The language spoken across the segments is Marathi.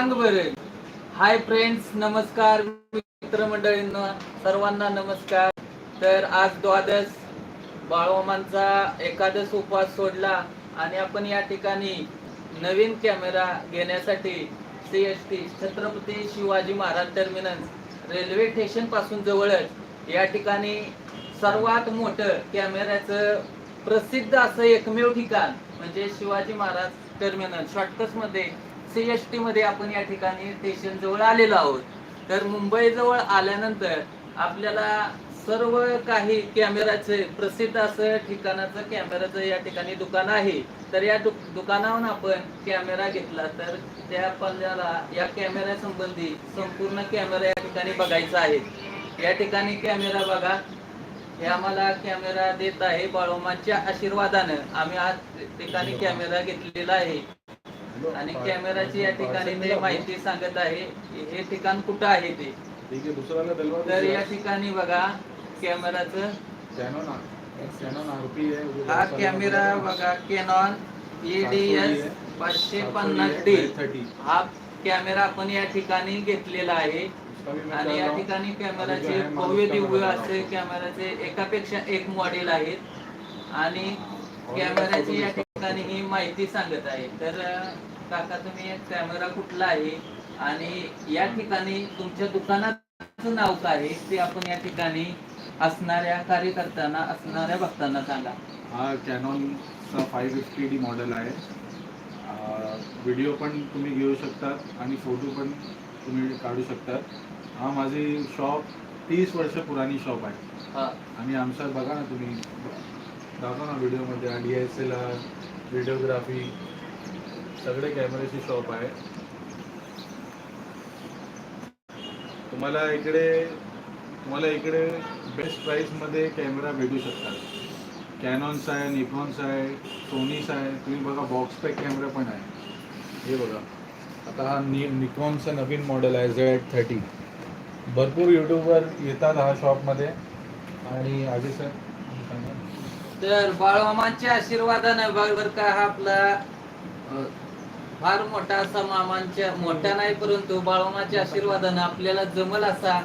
चांग बरं हाय फ्रेंड्स नमस्कार मित्रमंडळींना सर्वांना नमस्कार. तर आज द्वादश बाळोमांचा एकादश उपवास सोडला आणि आपण या ठिकाणी नवीन कॅमेरा घेण्यासाठी C S T Chhatrapati Shivaji Maharaj terminus railway स्टेशनपासून जवळच. या ठिकाणी सर्वात मोठं कॅमेऱ्याचं प्रसिद्ध असं एकमेव ठिकाण म्हणजे शिवाजी महाराज टर्मिनल शॉर्टकटमध्ये सी एस टी मध्ये आपण या ठिकाणी स्टेशन जवळ आलेलो आहोत. तर मुंबई जवळ आल्यानंतर आपल्याला सर्व काही कॅमेराचे प्रसिद्ध असं ठिकाणाचं कॅमेराचं या ठिकाणी दुकान आहे. तर या दु- दुकानावरून आपण कॅमेरा घेतला तर त्या आपल्याला या कॅमेऱ्या संबंधी संपूर्ण कॅमेरा या ठिकाणी बघायचा आहे. या ठिकाणी कॅमेरा बघा. हे आम्हाला कॅमेरा देत आहे बाळोमाच्या आशीर्वादानं. आम्ही आज ठिकाणी कॅमेरा घेतलेला आहे. आणि कॅमेराची या ठिकाणी ते माहिती सांगत आहे हे ठिकाण कुठं आहे ते. तर या ठिकाणी बघा कॅमेराचं हा कॅमेरा बघा. कॅनॉन एडीएस पाचशे पन्नास डी हा कॅमेरा आपण या ठिकाणी घेतलेला आहे. आणि या ठिकाणी कॅमेराचे भव्य दिव्य असे कॅमेराचे एकापेक्षा एक मॉडेल आहेत. आणि कॅमेऱ्याची या ठिकाणी ही माहिती सांगत आहे. तर काका तुम्ही कॅमेरा कुठला आहे? आणि या ठिकाणी तुमच्या दुकानाचं नाव काय आहे? ते आपण या ठिकाणी असणाऱ्या कार्यकर्त्यांना असणाऱ्या भक्तांना सांगा. हा कॅनॉनचा फाईव्ह फिफ्टी डी मॉडेल आहे. व्हिडिओ पण तुम्ही घेऊ शकतात आणि फोटो पण तुम्ही काढू शकतात हा माझी शॉप तीस वर्ष पुराणी शॉप आहे. हा. आणि आमचा बघा ना तुम्ही. दाखव ना व्हिडिओमध्ये. D S L R videography सगळे कॅमेऱ्याची शॉप आहे. तुम्हाला इकडे तुम्हाला इकडे बेस्ट प्राईसमध्ये कॅमेरा भेटू शकतात. कॅनॉन्स आहे निकॉन्स आहे सोनीस आहे. तुम्ही बघा बॉक्स पॅक कॅमेरा पण आहे. हे बघा. आता हा नि निकॉनचा नवीन मॉडेल आहे झेड थर्टी भरपूर यूट्यूबवर येतात हा शॉपमध्ये आणि आधी सर तर बाळमामांच्या आशीर्वादानं बघ का हा आपला फार मोठा असा मामांच्या मोठा नाही परंतु बाळमामाच्या आशीर्वादानं आपल्याला जमल असा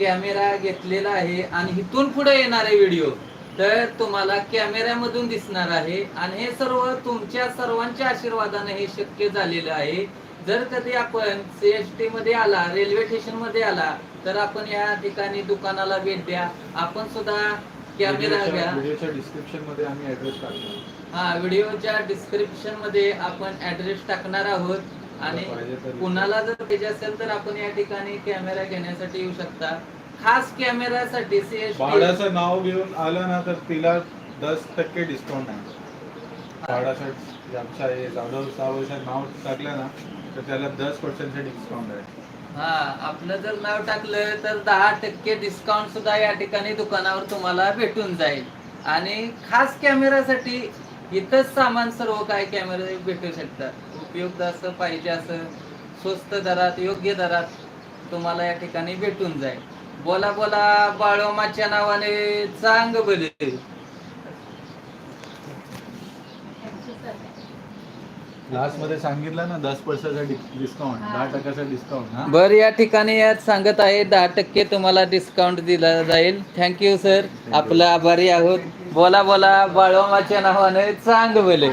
कॅमेरा घेतलेला आहे आणि इथून पुढे येणारे व्हिडिओ तर तुम्हाला कॅमेऱ्यामधून दिसणार आहे. आणि हे सर्व तुमच्या सर्वांच्या आशीर्वादाने हे शक्य झालेलं आहे. जर कधी आपण सीएसटी मध्ये आला रेल्वे स्टेशनमध्ये आला तर आपण या ठिकाणी दुकानाला भेट द्या. आपण सुद्धा कॅमेरा व्हिडिओच्या- घ्या व्हिडिओच्या डिस्क्रिप्शनमध्ये आम्ही ऍड्रेस टाकतो हा व्हिडिओच्या डिस्क्रिप्शनमध्ये आपण ऍड्रेस टाकणार आहोत. आणि कुणाला जर पाहिजे असेल तर आपण या ठिकाणी कॅमेरा घेण्यासाठी येऊ शकता. खास कॅमेरासाठी भाड्याचं नाव घेऊन आलं ना तर तिला दस टक्के डिस्काउंट आहे. भाड्यासाठी आमच्या हे जाधव सावळचं नाव टाकलं ना तर त्याला दस पर्सेंटचं डिस्काउंट आहे. हा आपलं जर नाव टाकलं तर दहा टक्के डिस्काउंट सुद्धा या ठिकाणी दुकानावर तुम्हाला भेटून जाईल. आणि खास कॅमेरासाठी इथंच सामान सर्व काय कॅमेरे भेटू शकतात. उपयुक्त असं पाहिजे असं स्वस्त दरात योग्य दरात तुम्हाला या ठिकाणी भेटून जाईल. बोला बोला बाळोमाच्या नावाने चांग बोले मध्ये सांगितलं ना दस पर्सेंटचा डिस्काउंट दहा टक्क्याचा डिस्काउंट हा? बर या ठिकाणी यात सांगत आहे दहा टक्के तुम्हाला डिस्काउंट दिला जाईल. थँक्यू सर आपलं आभारी आहोत. बोला बोला बाळोमाच्या नावाने चांग बोले.